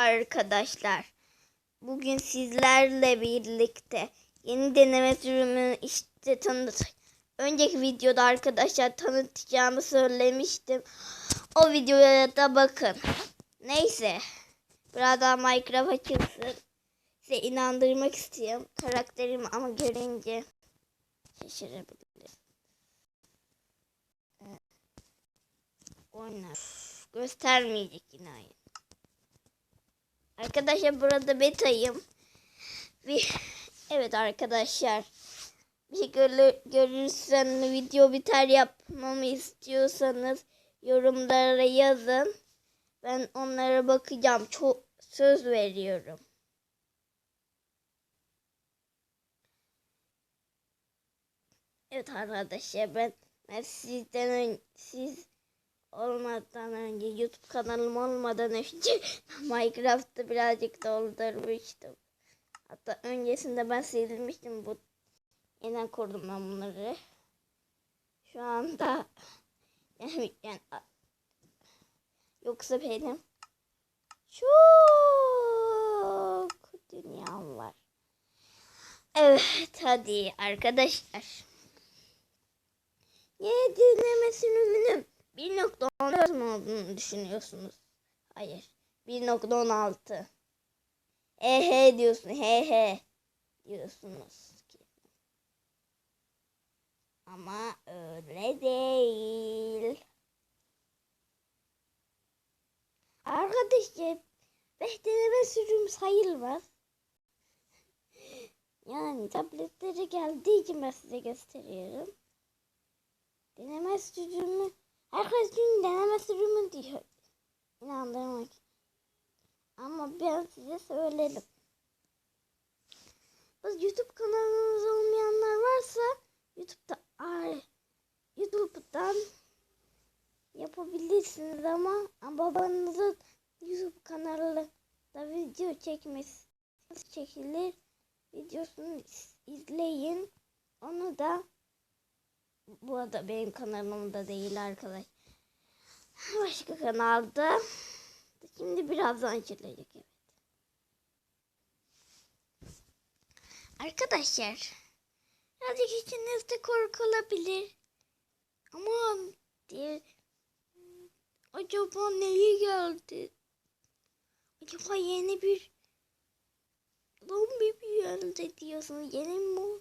arkadaşlar. Bugün sizlerle birlikte yeni deneme sürümünü işte tanıt. Önceki videoda arkadaşlar tanıtacağımı söylemiştim. O videoya da bakın. Neyse. Birazdan Minecraft açılsın. Size inandırmak istiyorum. Karakterimi ama görünce şaşırabilir. Oynar. Göstermeyecek yine oyun. Arkadaşlar burada betayım. Bir, evet arkadaşlar. Bir şey görü- görürsen video biter yapmamı istiyorsanız yorumlara yazın. Ben onlara bakacağım. Çok söz veriyorum. Evet arkadaşlar ben, ben sizden siz olmadan önce YouTube kanalım olmadan önce Minecraft'ta birazcık doldurmuştum. Hatta öncesinde ben silmiştim bu yeniden kurdum ben bunları. Şu anda yani, yani yoksa benim çok dünyam var. Evet hadi arkadaşlar. Yeni dinleme sürümünün 1.14 mu olduğunu düşünüyorsunuz? Hayır. 1.16. He he diyorsun. He he diyorsunuz. Ama öyle değil. Arkadaşlar bekleme sürüm sayılmaz. Yani tabletlere geldiği için size gösteriyorum. Deneme sürümü herkes dün deneme sürümü diyor. İnandırmak. Ama ben size söyledim. Biz YouTube kanalımız olmayanlar varsa YouTube'da ay YouTube'dan yapabilirsiniz ama babanızın YouTube kanalında video çekmesi nasıl çekilir videosunu iz- izleyin. Onu da bu arada benim kanalımda değil arkadaş. Başka kanalda. Şimdi birazdan açılacak evet. Arkadaşlar. Birazcık içinizde korku olabilir. Ama diye acaba neyi geldi? Acaba yeni bir zombi mi geldi diyorsunuz? Yeni mi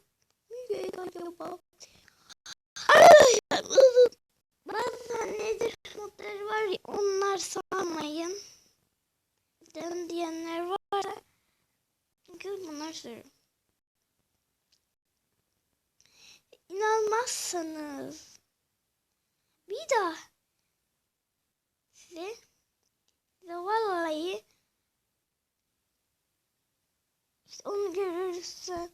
geldi acaba? Bazen nedir modları var ya onlar sanmayın. Den diyenler var. Çünkü bunlar söylüyorum. İnanmazsanız bir daha size, size vallahi işte onu görürsen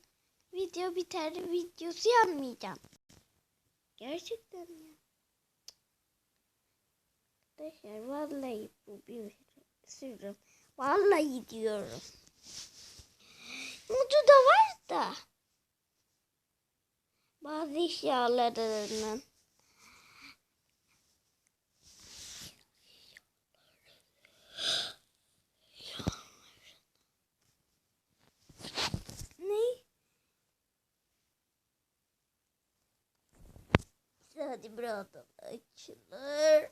video biter videosu yapmayacağım. Gerçekten ya. Arkadaşlar vallahi bu bir sırrım. Vallahi diyorum. Mutu da var da. Bazı eşyalarının. Ne? Hadi buradan açılır.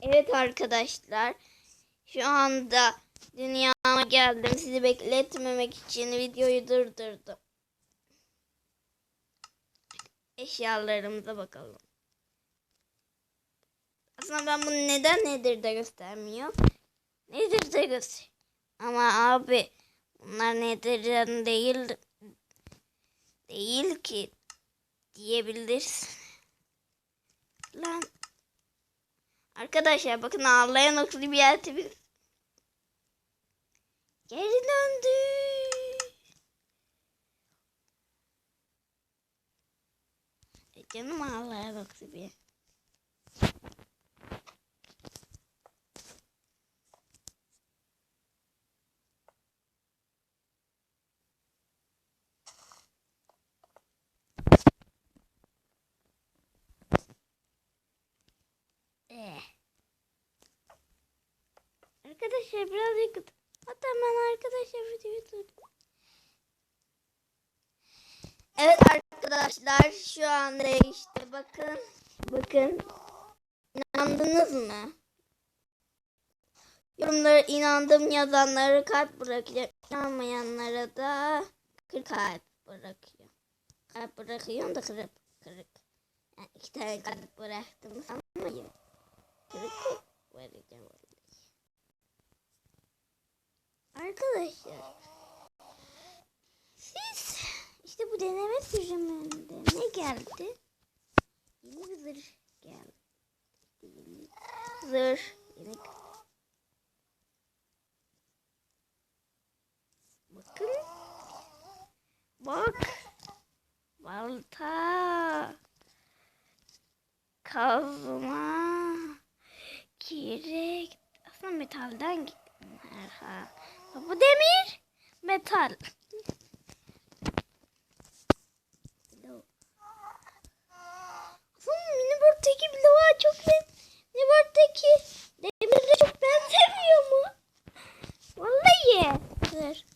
Evet arkadaşlar. Şu anda dünyama geldim. Sizi bekletmemek için videoyu durdurdum. Eşyalarımıza bakalım. Aslında ben bunu neden nedir de göstermiyorum. Nedir de göster. Ama abi bunlar nedirden değil değil ki diyebilirsin. Lan Arkadaşlar bakın ağlayan yertimiz. Geri döndü. E canım ağlayan okulu bir. Arkadaşlar biraz yakıt. Hatta ben arkadaşlar videoyu durdum. Evet arkadaşlar şu anda işte bakın. Bakın. İnandınız mı? Yorumlara inandım yazanlara kalp bırakıyor. İnanmayanlara da kırk kalp bırakıyor. Kalp bırakıyorum da kırıp kırık. Yani iki tane kalp bıraktım sanmayın. Kırık vereceğim vallahi. Arkadaşlar siz işte sürümünde ne geldi? Yeni geldi. Yeni Bakın. Bak. Balta. Kazma. Kirek. Aslında metalden gitti. Ha. Bu demir. Metal. Aslında miniboard'daki bloğa çok ben miniboard'daki demirle çok benzemiyor mu? Vallahi.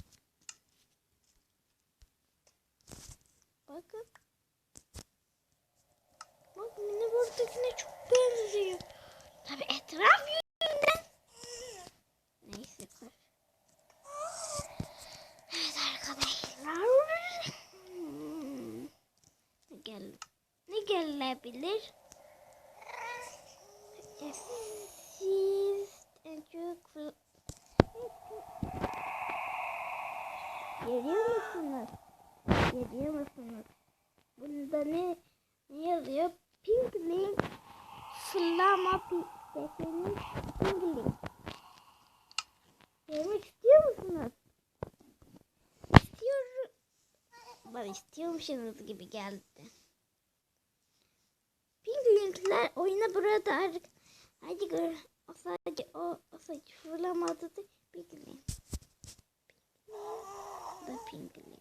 Bana istiyormuşsunuz gibi geldi. Pinklingler oyuna burada artık. Hadi gör. O sadece o, o sadece fırlamadı da Pinkling. Bu da Pinkling.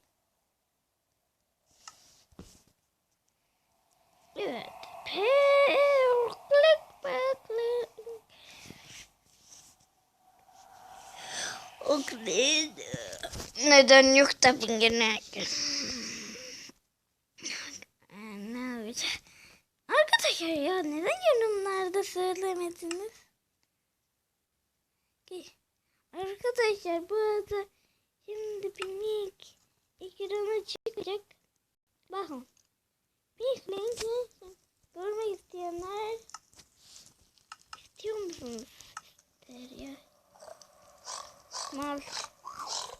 Evet. Perklik perklik. Okey. Neden yok da bingine? Ne yapacağız? Arkadaşlar ya neden yorumlarda söylemediniz? Arkadaşlar bu arada şimdi pinik ekrana çıkacak. Bakın. Bir link görmek isteyenler istiyor musunuz? İster ya. Mal.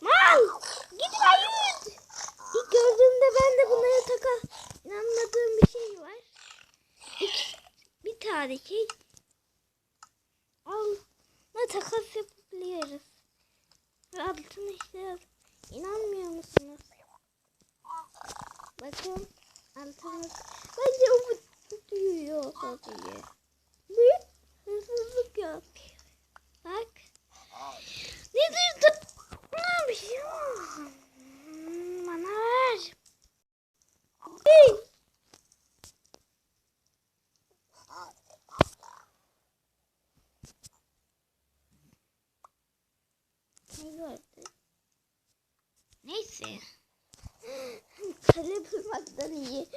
Mal! Git hayır! İlk gördüğümde ben de bunlara taka inanmadığım bir şey var. İlk, bir tane şey al ne takas yapabiliyoruz. Ve altını işte yaz. İnanmıyor musunuz? Bakın altını. Bence o bu duyuyor sadece. Bu hırsızlık yapıyor. Bak. Nedir de ne yapıyor? Bana ver. Hey. Ne gördü? Neyse. Kale bulmaktan iyi.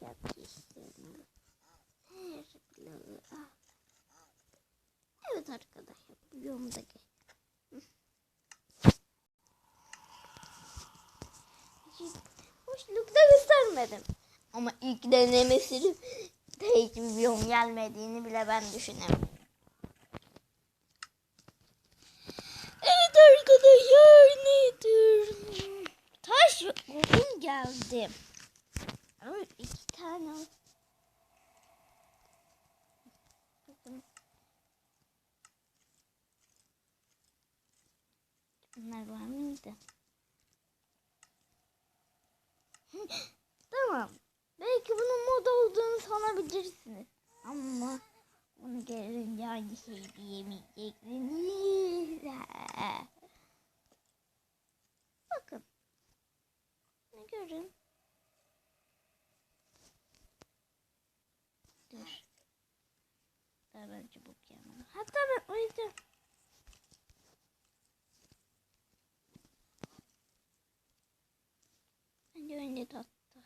Şapka istiyorum. Her bloğu al. Evet arkadaşlar bu yolundaki. Hoşlukta göstermedim. Ama ilk denemesi de hiçbir biyom gelmediğini bile ben düşünemiyorum. Evet arkadaşlar nedir? Taş odun geldi. Ama iki tane. Bunlar var mıydı? tamam. Belki bunun moda olduğunu sanabilirsiniz. Ama onu görünce aynı şey diyemeyeceksiniz. Bakın. Ne görün? Dur. Hatta ben çubuk yanına. Hatta ben uyuyacağım. Bence önce tatlı.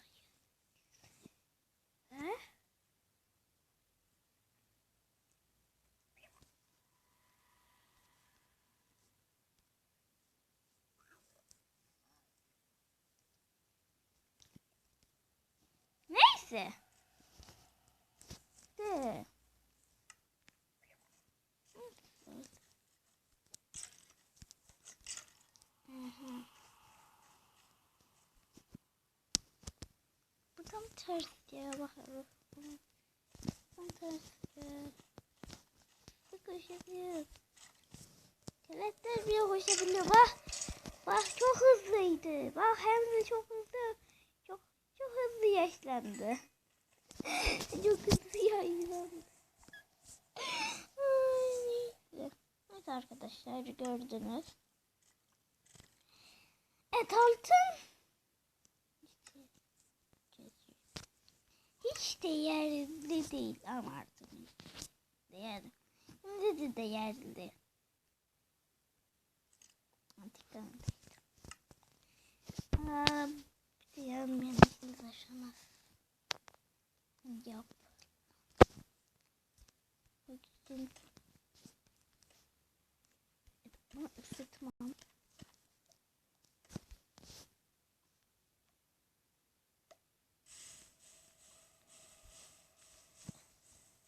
He? Neyse. De. Bu tam ters ya bakalım. Tam ters ya. Bak koşabiliyor. Keletler bile koşabiliyor. Bak. Bak çok hızlıydı. Bak hem de çok hızlı. Çok hızlı yaşlandı. çok hızlı yaşlandı. Evet arkadaşlar gördünüz. Evet altın. Hiç değerli değil ama artık. Değerli. Şimdi de değerli. Antik antik. Aa, bir yanmayan bir taşımaz. Yap. Bakayım. Bunu ısıtmam.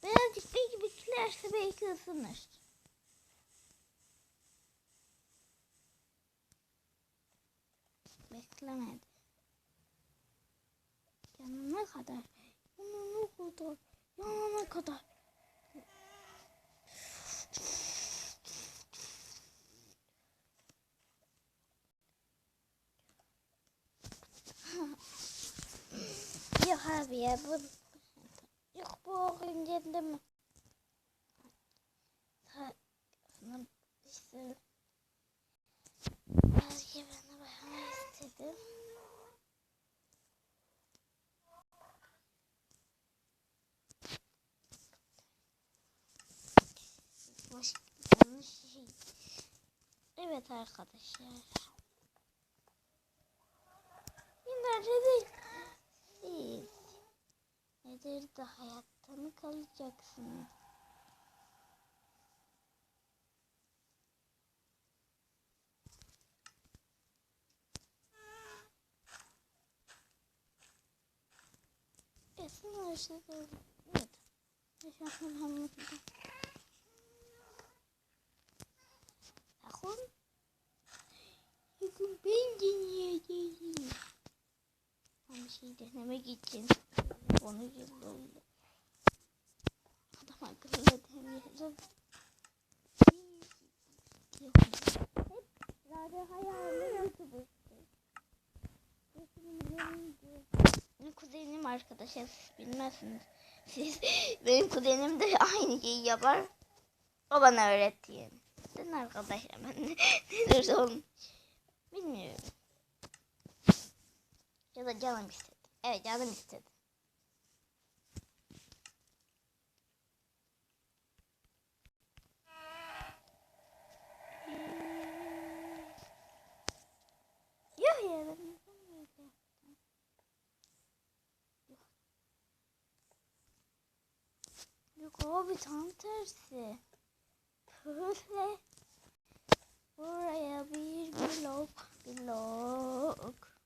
Birazcık belki beklerse belki ısınır. Beklemedi. Kadar. Yanına kadar. Yanına kadar. Yok abi ya bu yok bu oyun yerinde mi? İşte belki de bakmak istedim. Evet arkadaşlar. Yine değil. Siz nedir de hayatta mı kalacaksınız? Kesin yaşadım. Evet. Yaşadım anladım. Bakın. Bakın ben deneyeceğim. Bir şey denemek için onu yolladım. Adam akıllı demeyelim. Hep radyo hayalini YouTube'u. Kuzenim arkadaşlar siz bilmezsiniz. Siz benim kuzenim de aynı şeyi yapar. O bana öğretti yani. Sen arkadaşlar ben ne, nedir oğlum bilmiyorum. Ya da canım istedi. Evet canım istedi. Yok abi tam tersi. Böyle buraya bir blok blok.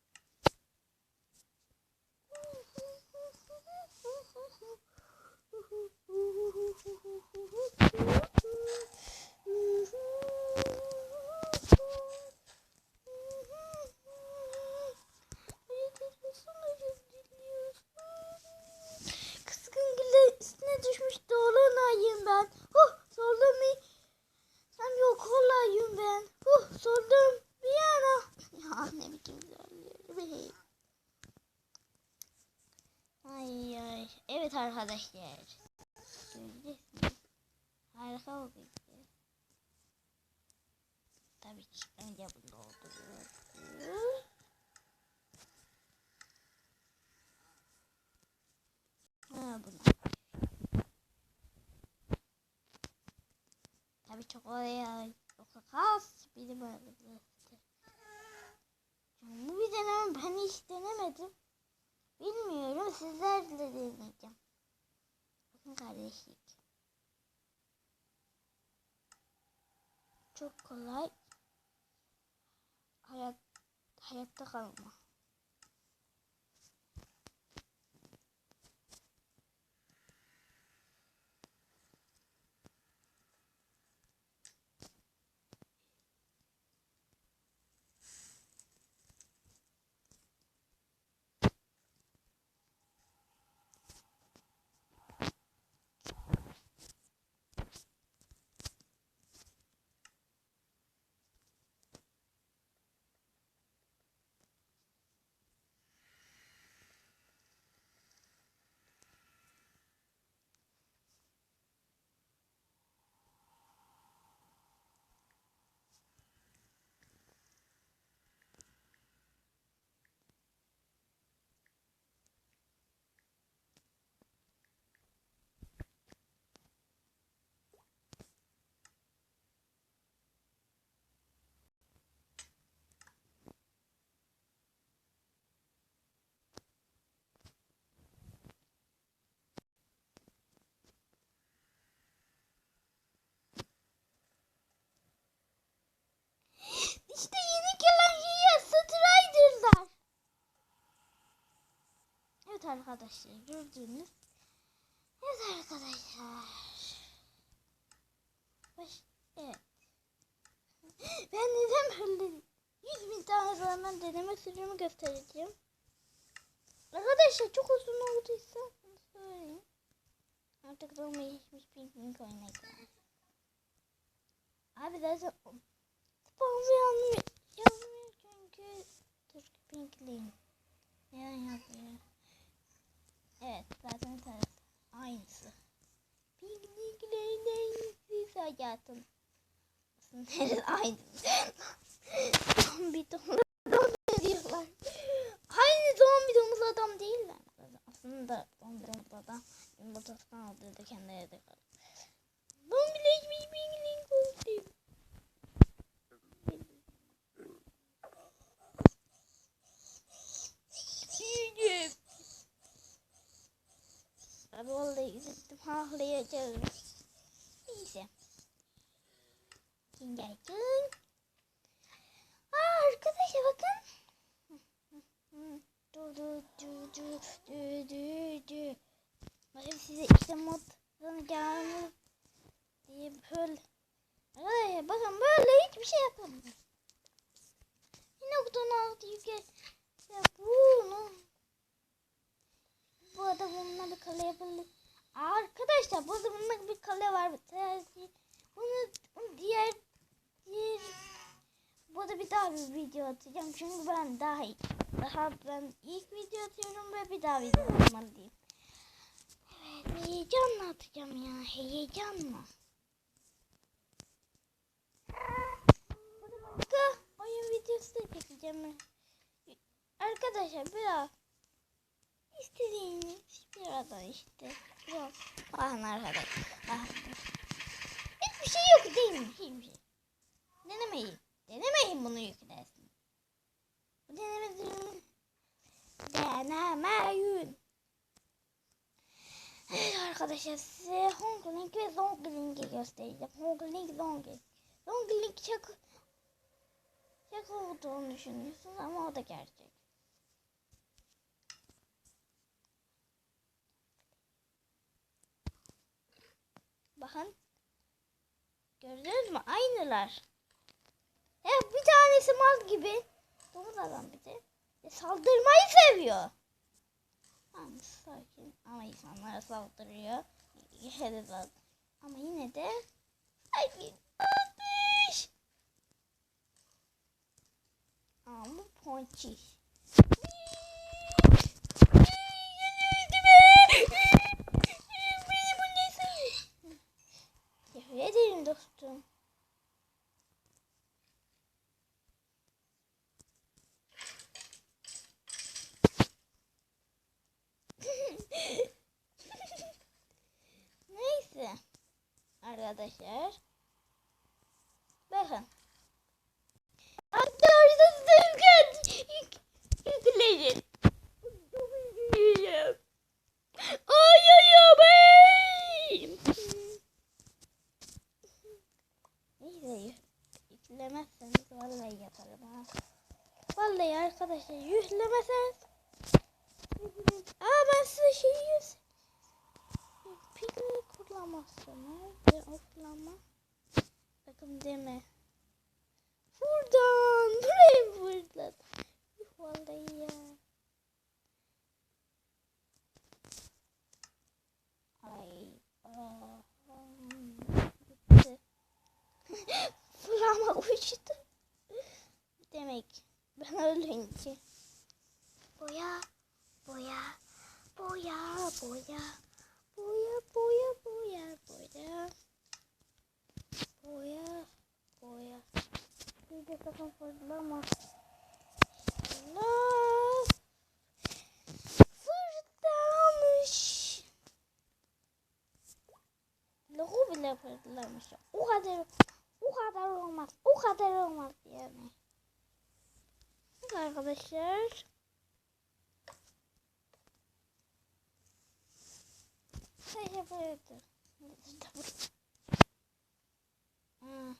Arkadaşlar. Göreceksiniz. Harika oldu. Tabii ki önce bunu dolduruyoruz. Ha bunu. Tabii çok oraya yoksa kas böyle burası. Bu bir deneme ben hiç denemedim. Bilmiyorum sizlerle deneyeceğim. Kardeşlik. Çok kolay. Hayat, hayatta kalma. İşte yeni gelen Yiğit Strider'lar. Evet arkadaşlar gördüğünüz. Evet arkadaşlar. Baş, evet. Ben neden böyle 100 bin tane zaman deneme sürümü göstereceğim. Arkadaşlar çok uzun olduysa bunu söyleyeyim. Artık Roma geçmiş ping oynayacağım. Abi zaten Spamı yazmıyor. Yazmıyor çünkü dur pinkleyim. Neden yazmıyor? Evet zaten taraf aynısı. İyisi hayatım. Aslında evet aynı. zombi domuz diyorlar. Aynı zombi domuz adam değiller. Aslında zombi domuz adam yumurtasını aldırdı kendileri de. Zombileşmiş pinklik kostüm. Üzüldüm. Ağlayacağım. Neyse. Günaydın. Aa, arkadaşlar bakın. Du du du du du du du. Bakın size işte moddan gelmiş diye böyle. Arkadaşlar bakın böyle hiçbir şey yapamıyorum. Bir noktadan altı yüke ya bunu bu arada bununla bir kale yapılır. Arkadaşlar burada bununla bir kale var. Tersi. Bunu, bunu diğer diğer burada bir daha bir video atacağım. Çünkü ben daha daha ben ilk video atıyorum ve bir daha video atmalıyım. Evet heyecanla atacağım ya. Heyecanla. Burada başka oyun videosu da çekeceğim. Arkadaşlar biraz istediğiniz birazdan işte biraz bakın arkadaşlar. Hiçbir şey yok değil mi? Hiçbir şey. Denemeyin. Denemeyin bunu yüklesin. Bu denemeyin. Denemeyin. Evet arkadaşlar size Hongling ve Zongling'i göstereceğim. Hongling Zongling. Zongling şaka, şaka olduğunu düşünüyorsunuz ama o da gerçek. Bakın. Gördünüz mü? Aynılar. Ya bir tanesi mal gibi. Adam bir de. E, saldırmayı seviyor. Yani sakin ama insanlara saldırıyor. Yine de ama yine de sakin. Atış. Ama ponçiş. Beni bu ne Teşekkür ederim dostum. Neyse. Arkadaşlar. Bakın. Aktarda sevken yükleyin. Çok üzgünüm. Ay ay ay. Neyse yüklemezseniz vallahi yaparım ha. Vallahi arkadaşlar yüklemeseniz. Aa ben size şey yüz. Piknik kullanmazsınız. Ben o kullanmam. Sakın deme. Buradan buraya fırlat. Yuh, Vallahi ya. Ay. aa, gitti. Fırlama uçtu. Demek ben ölünce. Boya, boya, boya, boya. Boya, boya, boya, boya. Boya, boya. Bir de sakın fırlama. Allah. Fırlamış. Logo bile fırlamış. O kadar, o kadar olmaz. O kadar olmaz yani. Evet arkadaşlar. Şey yapıyordu. Ha.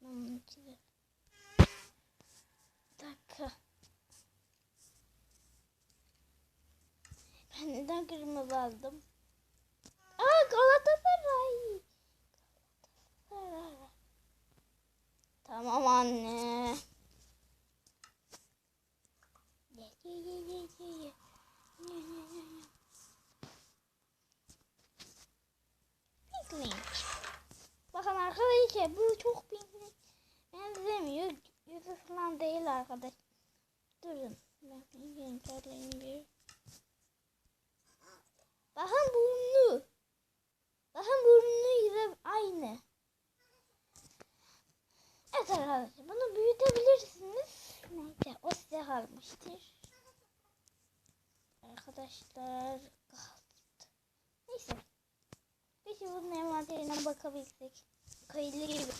Bunun içinde. Bir dakika. Ben neden kırmızı aldım? Aa Galatasaray. Galatasaray. Tamam anne. Ye ye ye ye ye ye. Ye ye ye ye. Piknik. Bakın arkadaşlar bu çok piknik benzemiyor. Yüzü falan değil arkadaş. Durun. Ben bir çarlayayım bir. Bakın burnu. Bakın burnu yüzü aynı. Evet arkadaşlar bunu büyütebilirsiniz. Neyse o size kalmıştır. Arkadaşlar. Neyse. Peki bunun envanterine bakabilsek. Kayıtlı gibi.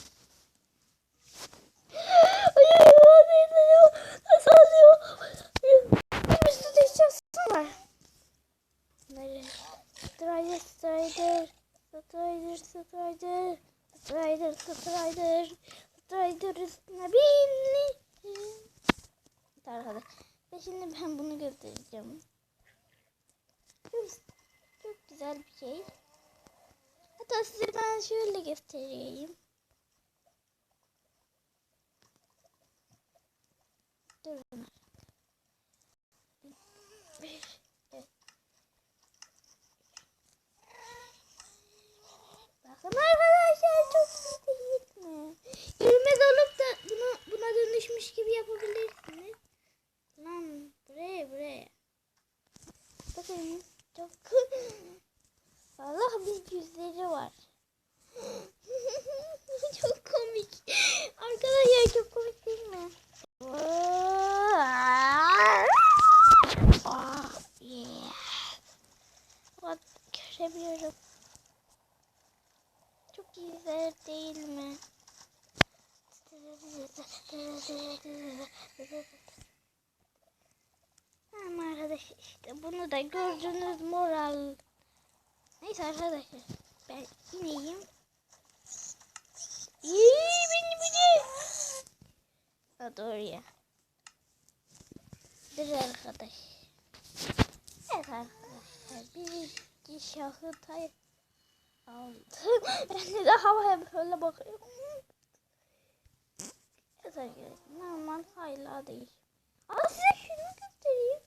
Strider, Strider. Strider, Strider. Strider, Strider. Strider üstüne. Evet arkadaşlar. Ve şimdi ben bunu göstereceğim. Çok, güzel bir şey. Hatta size ben şöyle göstereyim. Durun. Bir, evet. Bakın arkadaşlar çok iyi değil mi? Yürümez olup da buna, buna dönüşmüş gibi yapabilirsiniz. Lan buraya buraya. Bakın çok Allah bir yüzleri var. çok komik. Arkadaşlar çok komik değil mi? Ah, yeah. Bak görebiliyorum. Çok güzel değil mi? Tamam arkadaş işte bunu da gördünüz moral. Neyse arkadaşlar ben ineyim. İyi beni beni. Ha doğru ya. Dur arkadaş. Evet arkadaşlar bir iki şahıtay aldım. ben de havaya böyle bakıyorum. Evet arkadaşlar normal hala değil. Aa size şunu göstereyim.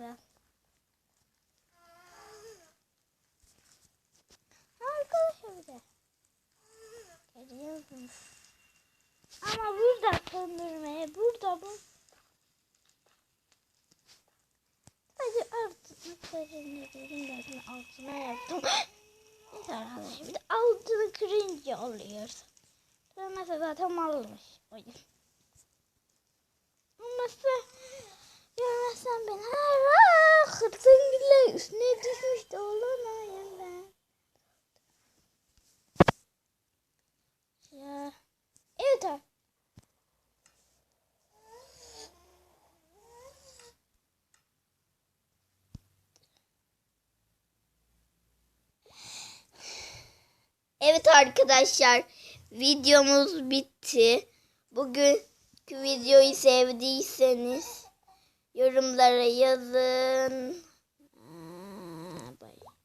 Çok güzel. Arkadaşlar bir de. Geliyorsunuz. Ama burada söndürmeye, burada bu. Sadece artıklarını dedim altına yaptım. Neyse arkadaşlar bir altını kırınca oluyor. Sonra zaten malmış oyun. Olmazsa görmezsen beni. Hayır. Hırtın bile üstüne düşmüştü. Olamayım ben. Ya. Evet abi. Evet arkadaşlar videomuz bitti. Bugünkü videoyu sevdiyseniz yorumlara yazın.